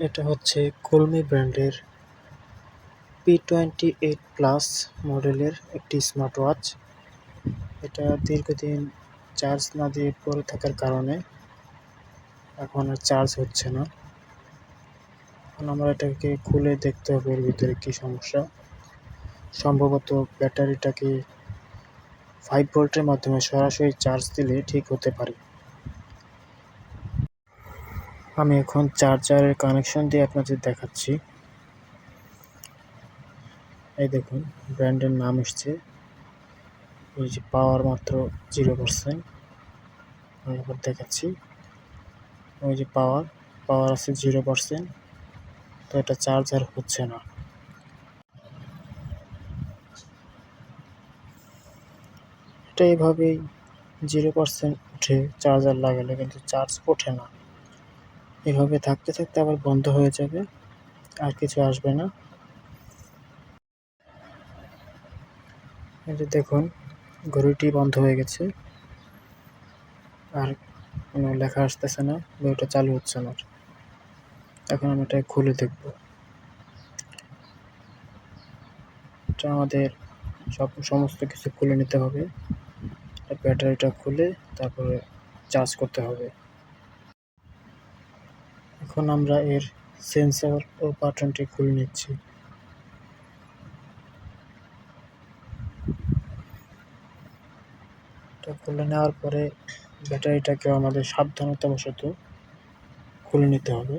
এটা হচ্ছে কলমি ব্র্যান্ডের পি টোয়েন্টি এইট প্লাস মডেলের একটি স্মার্ট ওয়াচ এটা দীর্ঘদিন চার্জ না দিয়ে পরে থাকার কারণে এখন আর চার্জ হচ্ছে না। এখন আমরা এটাকে খুলে দেখতে হবে এর ভিতরে কী সমস্যা। সম্ভবত ব্যাটারিটাকে ফাইভ ভোল্টের মাধ্যমে সরাসরি চার্জ দিলে ঠিক হতে পারে। আমি এখন চার্জারের কানেকশন দিয়ে আপনাদের দেখাচ্ছি। এই দেখুন, ব্র্যান্ডের নাম এসছে। এই যে পাওয়ার মাত্র জিরো পার্সেন্ট আমি এবার দেখাচ্ছি। ওই যে পাওয়ার পাওয়ার আছে জিরো পার্সেন্ট তো এটা চার্জার হচ্ছে না। এটা এইভাবেই জিরো পার্সেন্ট উঠে চার্জার লাগালে কিন্তু চার্জ ওঠে না। এভাবে থাকতে থাকতে আবার বন্ধ হয়ে যাবে, আর কিছু আসবে না। এই যে দেখুন, ঘড়িটি বন্ধ হয়ে গেছে, আর কোনো লেখা আসতেছে না ঘড়িটা চালু হচ্ছে না এখন আমি এটা খুলে দেখব। এটা আমাদের সব, সমস্ত কিছু খুলে নিতে হবে। ব্যাটারিটা খুলে তারপরে চার্জ করতে হবে। এখন আমরা এর সেন্সর ও বাটনটি খুলে নিচ্ছি। এটা খুলে নেওয়ার পরে ব্যাটারিটাকে আমাদের সাবধানতাবশত খুলে নিতে হবে।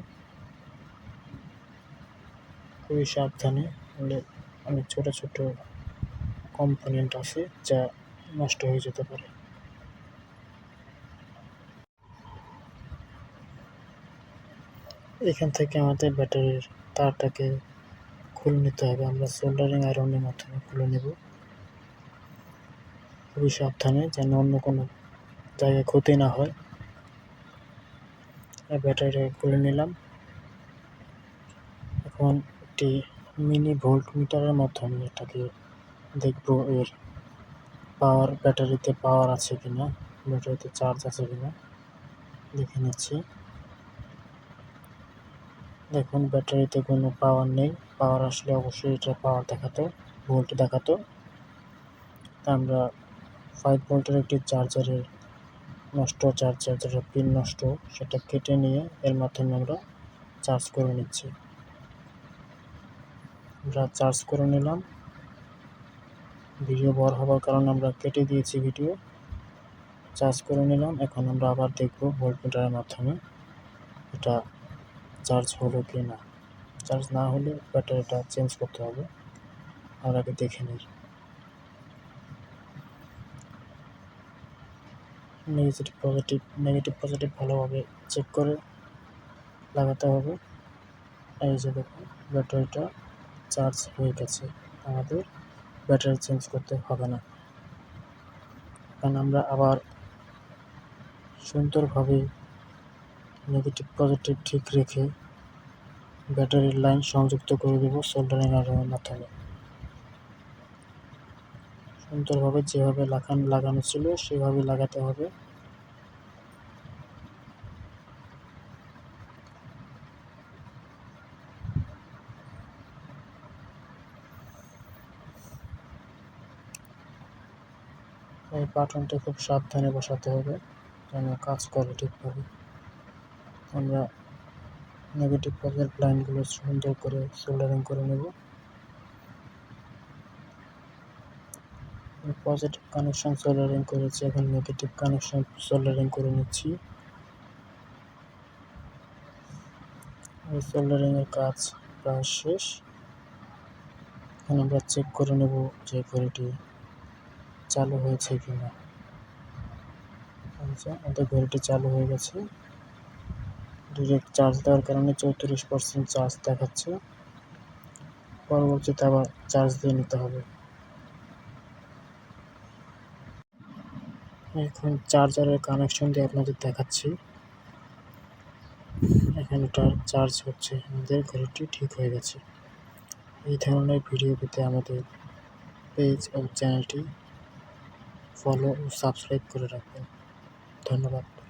খুবই সাবধানে হলে অনেক ছোট ছোট কম্পোনেন্ট আছে যা নষ্ট হয়ে যেতে পারে। এখান থেকে আমাদের ব্যাটারির তারটাকে খুলে নিতে হবে। আমরা সোল্ডারিং আয়রনের মাধ্যমে খুলে নেব। খুবই সাবধানে যেন অন্য কোনো জায়গায় ক্ষতি না হয়। ব্যাটারিটাকে খুলে নিলাম। এখন একটি মিনি ভোল্ট মিটারের মাধ্যমে এটাকে দেখব এর পাওয়ার, ব্যাটারিতে পাওয়ার আছে কিনা, ব্যাটারিতে চার্জ আছে কিনা, দেখে নিচ্ছি। দেখুন, ব্যাটারিতে কোনো পাওয়ার নেই। পাওয়ার আসলে অবশ্যই এটা পাওয়ার দেখাতো ভোল্ট দেখাতো। তা আমরা ফাইভ ভোল্টের একটি চার্জারের নষ্ট চার্জার যেটা পিন নষ্ট, সেটা কেটে নিয়ে এর মাধ্যমে আমরা চার্জ করে নিচ্ছি। আমরা চার্জ করে নিলাম। ভিডিও বড় হওয়ার কারণে আমরা কেটে দিয়েছি ভিডিও চার্জ করে নিলাম। এখন আমরা আবার দেখব ভোল্টমিটারের মাধ্যমে এটা চার্জ হলো কি না? চার্জ না হলে ব্যাটারিটা চেঞ্জ করতে হবে। আর আগে দেখে নিই। নেগেটিভ পজিটিভ নেগেটিভ পজিটিভ ভালোভাবে চেক করে লাগাতে হবে। এই যে দেখুন, ব্যাটারিটা চার্জ হয়ে গেছে। আমাদের ব্যাটারি চেঞ্জ করতে হবে না। কারণ আমরা আবার সুন্দরভাবে নেগেটিভ পজিটিভ ঠিক রেখে ব্যাটারির লাইন সংযুক্ত করে দেব সোল্ডারিং আয়রনের মাধ্যমে। সুন্দরভাবে যেভাবে লাগান, লাগানো ছিল সেভাবে লাগাতে হবে। এই বাটনটা খুব সাবধানে বসাতে হবে যেন কাজ করে ঠিকভাবে। আমরা নেগেটিভ পজের লাইনগুলো সুন্দর করে সোল্ডারিং করে নেব। পজিটিভ কানেকশন সোল্ডারিং করেছি, এখন নেগেটিভ কানেকশন সোল্ডারিং করে নিচ্ছি। সোল্ডারিংয়ের কাজ প্রায় শেষ। এখন আমরা চেক করে নেব যে ঘড়িটি চালু হয়েছে কিনা। আচ্ছা আমাদের ঘড়িটি চালু হয়ে গেছে। ডিরেক্ট চার্জ দেওয়ার কারণে চৌত্রিশ পার্সেন্ট চার্জ দেখাচ্ছে। পরবর্তীতে আবার চার্জ দিয়ে নিতে হবে। এখন চার্জারের কানেকশন দিয়ে আপনাদের দেখাচ্ছি। এখন এটার চার্জ হচ্ছে, আমাদের ঘড়িটি ঠিক হয়ে গেছে। এই ধরনের ভিডিও পেতে আমাদের পেজ ও চ্যানেলটি ফলো ও সাবস্ক্রাইব করে রাখবেন। ধন্যবাদ।